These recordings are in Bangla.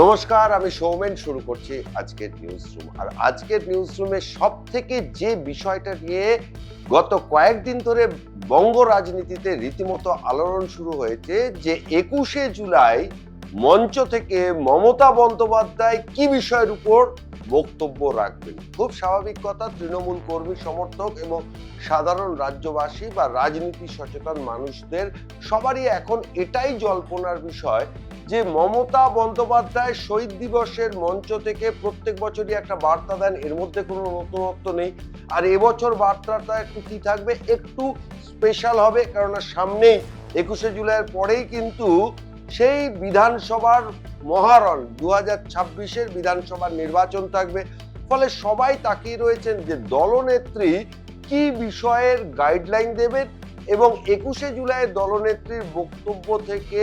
নমস্কার, আমি সৌমেন, শুরু করছি আজকের নিউজ রুম আর আজকের নিউজ রুমে সব থেকে যে বিষয়টা নিয়ে গত কয়েকদিন ধরে বঙ্গ রাজনীতিতে রীতিমতো আলোড়ন শুরু হয়েছে, যে একুশে জুলাই মঞ্চ থেকে মমতা বন্দ্যোপাধ্যায় কি বিষয়ের উপর বক্তব্য রাখবেন? খুব স্বাভাবিক কথা, তৃণমূল কর্মী, সমর্থক এবং সাধারণ রাজ্যবাসী বা রাজনীতি সচেতন মানুষদের সবারই এখন এটাই জল্পনার বিষয় যে মমতা বন্দ্যোপাধ্যায় শহীদ দিবসের মঞ্চ থেকে প্রত্যেক বছরই একটা বার্তা দেন, এর মধ্যে কোনো নতুনত্ব নেই। আর এবছর বার্তাটা একটু কি থাকবে? একটু স্পেশাল হবে, কেননা সামনেই একুশে জুলাইয়ের পরেই কিন্তু সেই বিধানসভার মহারণ দু হাজার ছাব্বিশের বিধানসভার নির্বাচন থাকবে। ফলে সবাই তাকিয়ে রয়েছেন যে দলনেত্রী কি বিষয়ের গাইডলাইন দেবেন এবং একুশে জুলাই দলনেত্রীর বক্তব্য থেকে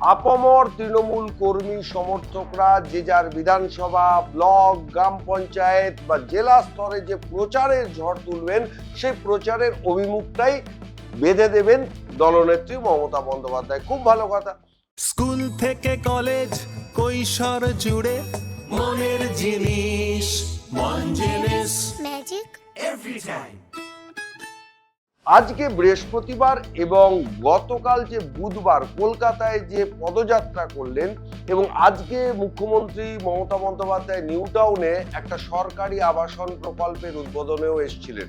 আপামর তৃণমূল কর্মী সমর্থকরা যে যার বিধানসভা ব্লক গ্রাম পঞ্চায়েত বা জেলা স্তরে যে প্রচারের ঝড় তুলবেন সেই প্রচারের অভিমুখটাই বেঁধে দেবেন দলনেত্রী মমতা বন্দ্যোপাধ্যায়। খুব ভালো কথা। স্কুল থেকে কলেজ কৈশোর জুড়ে মনের জিনিস মন জিনিস ম্যাজিক এভরি টাইম আজকে বৃহস্পতিবার এবং গতকাল যে বুধবার কলকাতায় যে পদযাত্রা করলেন এবং আজকে মুখ্যমন্ত্রী মমতা বন্দ্যোপাধ্যায় নিউ টাউনে একটা সরকারি আবাসন প্রকল্পের উদ্বোধনেও এসেছিলেন।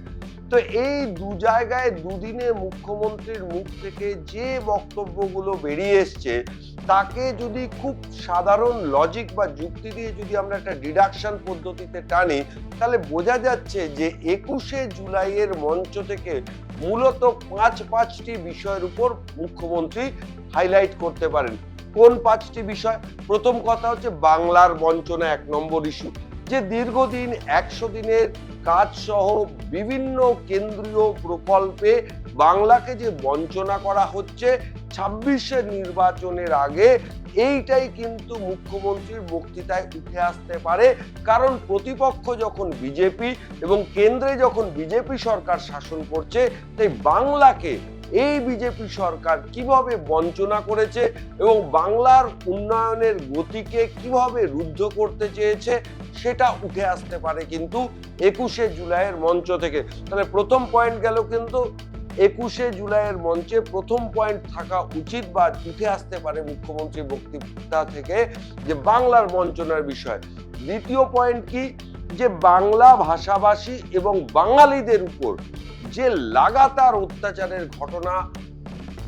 তো এই দু জায়গায় দুদিনে মুখ্যমন্ত্রীর মুখ থেকে যে বক্তব্যগুলো বেরিয়ে এসছে, তাকে যদি খুব সাধারণ লজিক বা যুক্তি দিয়ে যদি আমরা একটা ডিডাকশন পদ্ধতিতে টানি, তাহলে বোঝা যাচ্ছে যে একুশে জুলাইয়ের মঞ্চ থেকে মূলত পাঁচ পাঁচটি বিষয়ের উপর মুখ্যমন্ত্রী হাইলাইট করতে পারেন। কোন পাঁচটি বিষয়? প্রথম কথা হচ্ছে বাংলার বঞ্চনা এক নম্বর ইস্যু যে দীর্ঘদিন একশো দিনের কাজ সহ বিভিন্ন কেন্দ্রীয় প্রকল্পে বাংলাকে যে বঞ্চনা করা হচ্ছে ছাব্বিশের নির্বাচনের আগে এইটাই কিন্তু মুখ্যমন্ত্রীর বক্তৃতায় উঠে আসতে পারে। কারণ প্রতিপক্ষ যখন বিজেপি এবং কেন্দ্রে যখন বিজেপি সরকার শাসন করছে, তাই বাংলাকে এই বিজেপি সরকার কীভাবে বঞ্চনা করেছে এবং বাংলার উন্নয়নের গতিকে কীভাবে রুদ্ধ করতে চেয়েছে সেটা উঠে আসতে পারে কিন্তু একুশে জুলাইয়ের মঞ্চ থেকে। তাহলে প্রথম পয়েন্ট গেল কিন্তু একুশে জুলাইয়ের মঞ্চে প্রথম পয়েন্ট থাকা উচিত বা উঠে আসতে পারে মুখ্যমন্ত্রীর বক্তৃতা থেকে যে বাংলার বঞ্চনার বিষয়। দ্বিতীয় পয়েন্ট কি? যে বাংলা ভাষাভাষী এবং বাঙালিদের উপর যে লাগাতার অত্যাচারের ঘটনা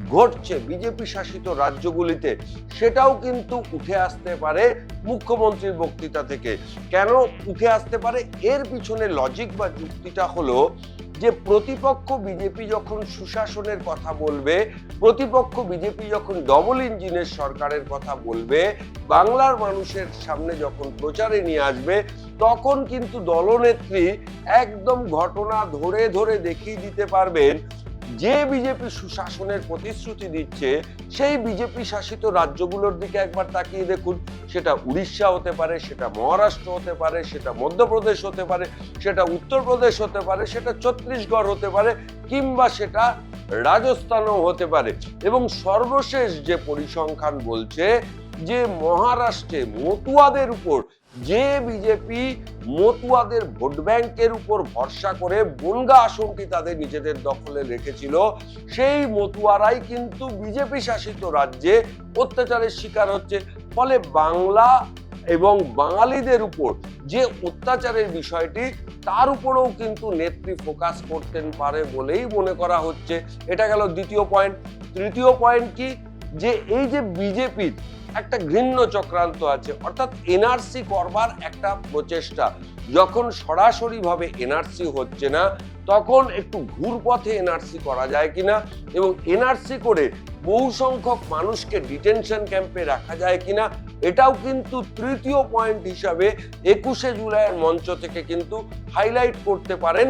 ঘটছে বিজেপি শাসিত রাজ্যগুলিতে, সেটাও কিন্তু উঠে আসতে পারে মুখ্যমন্ত্রীর বক্তৃতা থেকে। কেন উঠে আসতে পারে? এর পিছনে লজিক বা যুক্তিটা হলো যে প্রতিপক্ষ বিজেপি যখন সুশাসনের কথা বলবে, প্রতিপক্ষ বিজেপি যখন ডবল ইঞ্জিনের সরকারের কথা বলবে, বাংলার মানুষের সামনে যখন প্রচারে নিয়ে আসবে, তখন কিন্তু দলনেত্রী একদম ঘটনা ধরে ধরে দেখিয়ে দিতে পারবেন যে বিজেপি সুশাসনের প্রতিশ্রুতি দিচ্ছে, সেই বিজেপি শাসিত রাজ্যগুলোর দিকে একবার তাকিয়ে দেখুন। সেটা উড়িষ্যা হতে পারে, সেটা মহারাষ্ট্র হতে পারে, সেটা মধ্যপ্রদেশ হতে পারে, সেটা উত্তরপ্রদেশ হতে পারে, সেটা ছত্তিশগড় হতে পারে, কিংবা সেটা রাজস্থানও হতে পারে। এবং সর্বশেষ যে পরিসংখ্যান বলছে যে মহারাষ্ট্রে মতুয়াদের উপর, যে বিজেপি মতুয়াদের ভোট ব্যাংকের উপর ভরসা করে বনগা আসনটি তাদের নিজেদের দখলে রেখেছিল, সেই মতুয়ারাই কিন্তু বিজেপি শাসিত রাজ্যে অত্যাচারের শিকার হচ্ছে। ফলে বাংলা এবং বাঙালিদের উপর যে অত্যাচারের বিষয়টি, তার উপরেও কিন্তু নেত্রী ফোকাস করতেন পারে বলেই মনে করা হচ্ছে। এটা গেল দ্বিতীয় পয়েন্ট। তৃতীয় পয়েন্ট কি? যে এই যে বিজেপির একটা ঘৃণ্য চক্রান্ত আছে। অর্থাৎ এনআরসি করবার একটা প্রচেষ্টা। যখন সরাসরিভাবে এনআরসি হচ্ছে না, তখন একটু ঘুরপথে এনআরসি করা যায় কিনা এবং এনআরসি করে বহু সংখ্যক মানুষকে ডিটেনশন ক্যাম্পে রাখা যায় কিনা, এটাও কিন্তু তৃতীয় পয়েন্ট হিসাবে একুশে জুলাইয়ের মঞ্চ থেকে কিন্তু হাইলাইট করতে পারেন।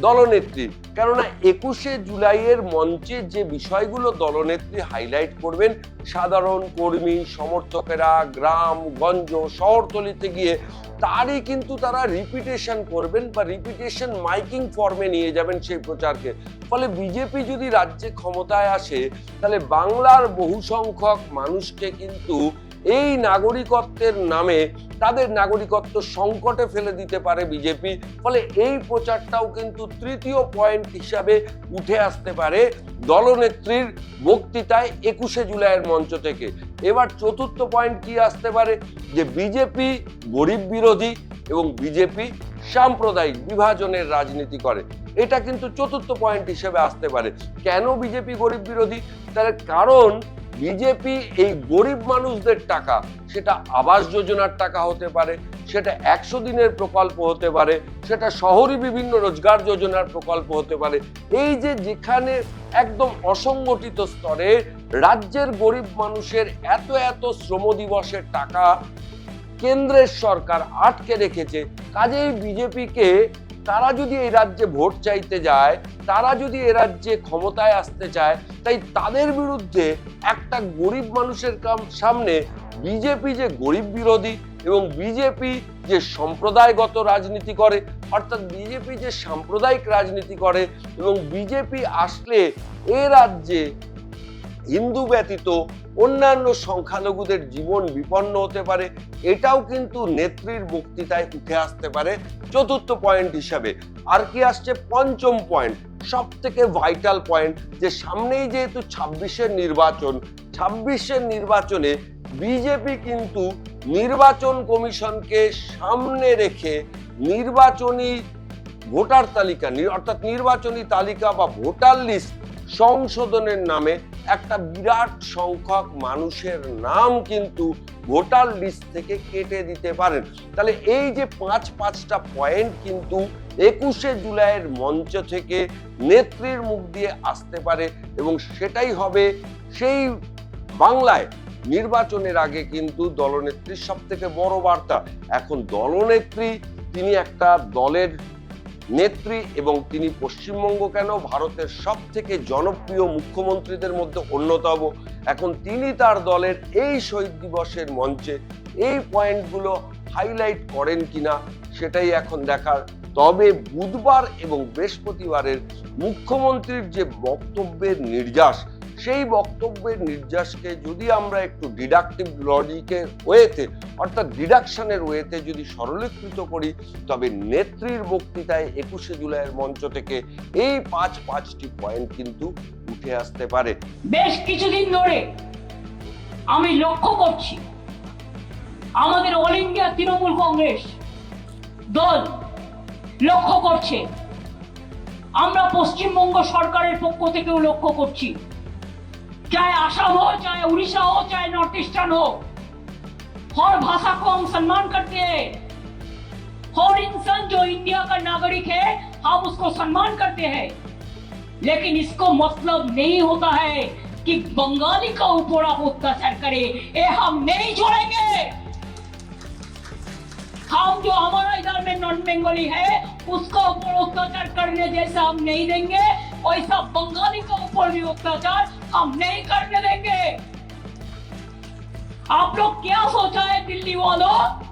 দলনেত্রী। কেননা একুশে জুলাইয়ের মঞ্চে যে বিষয়গুলো দলনেত্রী হাইলাইট করবেন, সাধারণ কর্মী, সমর্থকেরা, গ্রাম, গঞ্জ, শহরতলিতে গিয়ে তারই কিন্তু তারা রিপিটেশন করবেন বা রিপিটেশন মাইকিং ফর্মে নিয়ে যাবেন সেই প্রচারকে। ফলে বিজেপি যদি রাজ্যে ক্ষমতায় আসে, তাহলে বাংলার বহু সংখ্যক মানুষকে কিন্তু এই নাগরিকত্বের নামে তাদের নাগরিকত্ব সংকটে ফেলে দিতে পারে বিজেপি ফলে এই প্রচারটাও কিন্তু তৃতীয় পয়েন্ট হিসাবে উঠে আসতে পারে দলনেত্রীর বক্তৃতায় একুশে জুলাইয়ের মঞ্চ থেকে। এবার চতুর্থ পয়েন্ট কি আসতে পারে? যে বিজেপি গরিব বিরোধী এবং বিজেপি সাম্প্রদায়িক বিভাজনের রাজনীতি করে। এটা কিন্তু চতুর্থ পয়েন্ট হিসেবে আসতে পারে। কেন বিজেপি গরিব বিরোধী? তার কারণ বিজেপি এই গরিব মানুষদের টাকা, সেটা আবাস যোজনার টাকা হতে পারে, সেটা একশো দিনের প্রকল্প হতে পারে, সেটা শহরি বিভিন্ন রোজগার যোজনার প্রকল্প হতে পারে। এই যে যেখানে একদম অসংগঠিত স্তরে রাজ্যের গরিব মানুষের এত এত শ্রম দিবসের টাকা কেন্দ্রের সরকার আটকে রেখেছে, কাজেই বিজেপিকে তারা যদি এই রাজ্যে ভোট চাইতে যায়, তারা যদি এ রাজ্যে ক্ষমতায় আসতে চায়, তাই তাদের বিরুদ্ধে একটা গরিব মানুষের সামনে বিজেপি যে গরিব বিরোধী এবং বিজেপি যে সম্প্রদায়গত রাজনীতি করে, অর্থাৎ বিজেপি যে সাম্প্রদায়িক রাজনীতি করে এবং বিজেপি আসলে এ রাজ্যে হিন্দু ব্যতীত অন্যান্য সংখ্যালঘুদের জীবন বিপন্ন হতে পারে, এটাও কিন্তু নেত্রীর বক্তৃতায় উঠে আসতে পারে চতুর্থ পয়েন্ট হিসাবে। আর কি আসছে? পঞ্চম পয়েন্ট সব থেকে ভাইটাল পয়েন্ট যে সামনেই যেহেতু ছাব্বিশের নির্বাচন, ছাব্বিশের নির্বাচনে বিজেপি কিন্তু নির্বাচন কমিশনকে সামনে রেখে নির্বাচনী ভোটার তালিকা অর্থাৎ নির্বাচনী তালিকা বা ভোটার লিস্ট সংশোধনের নামে একটা বিরাট সংখ্যক মানুষের নাম কিন্তু ভোটার লিস্ট থেকে কেটে দিতে পারেন। তাহলে এই যে পাঁচ পাঁচটা পয়েন্ট কিন্তু একুশে জুলাইয়ের মঞ্চ থেকে নেত্রীর মুখ দিয়ে আসতে পারে এবং সেটাই হবে সেই বাংলায় নির্বাচনের আগে কিন্তু দলনেত্রীর সব থেকে বড় বার্তা। এখন দলনেত্রী, তিনি একটা দলের নেত্রী এবং তিনি পশ্চিমবঙ্গ কেন ভারতের সব থেকে জনপ্রিয় মুখ্যমন্ত্রীদের মধ্যে অন্যতম? এখন তিনি তার দলের এই শহীদ দিবসের মঞ্চে এই পয়েন্টগুলো হাইলাইট করেন কিনা সেটাই এখন দেখার। তবে বুধবার এবং বৃহস্পতিবারের মুখ্যমন্ত্রীর যে বক্তব্যের নির্যাস সেই বক্তব্যের নির্যাসকে যদি আমরা একটু ডিডাকটিভ লজিকের ওয়েতে, অর্থাৎ ডিডাকশনের ওয়েতে যদি সরলীকৃত করি, তবে নেত্রীর বক্তৃতায় একুশে জুলাইয়ের মঞ্চ থেকে এই পাঁচ পাঁচটি পয়েন্ট কিন্তু উঠে আসতে পারে। বেশ কিছুদিন ধরে আমি লক্ষ্য করছি, আমাদের অল ইন্ডিয়া তৃণমূল কংগ্রেস দল লক্ষ্য করছে। আমরা পশ্চিমবঙ্গ সরকারের পক্ষ থেকেও লক্ষ্য করছি। चाहे आसाम हो, चाहे उड़ीसा हो, चाहे नॉर्थ ईस्टर्न हो, हर भाषा को हम सम्मान करते हैं। हर इंसान जो इंडिया का नागरिक है, हम उसको सम्मान करते हैं। लेकिन इसको मतलब नहीं होता है कि बंगाली का ऊपर आप अत्याचार करे। ये हम नहीं छोड़ेंगे। हम जो हमारा इधर में नॉन बंगाली है, उसका ऊपर अत्याचार करने जैसा हम नहीं देंगे, वैसा बंगाली का भी अत्याचार हम नहीं करने देंगे। आप लोग क्या सोचा है, दिल्ली वालों?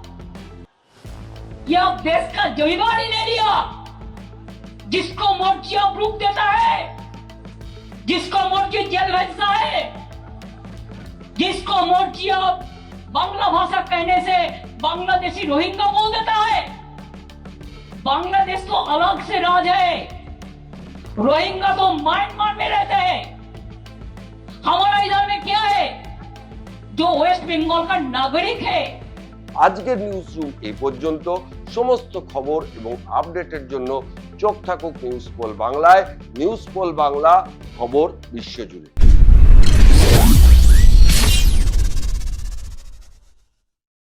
ये आप देश का जमीदार ही ले लिया, जिसको मर्ज़ी आप रूप देता है, जिसको मर्ज़ी जेल भेजता है, जिसको मर्ज़ी आप बांग्ला भाषा कहने से बांग्लादेशी रोहिंगा बोल देता है। बांग्लादेश तो अलग से राज है। रोहिंगा तो म्यांमार में रहते हैं हमारा इधर में क्या है जो वेस्ट बंगाल का नागरिक है আজকের নিউজ রুম এই পর্যন্ত সমস্ত খবর এবং আপডেটের জন্য চোখ থাকুক নিউজ পোল বাংলায় নিউজ পোল বাংলা খবর বিশ্বজুড়ে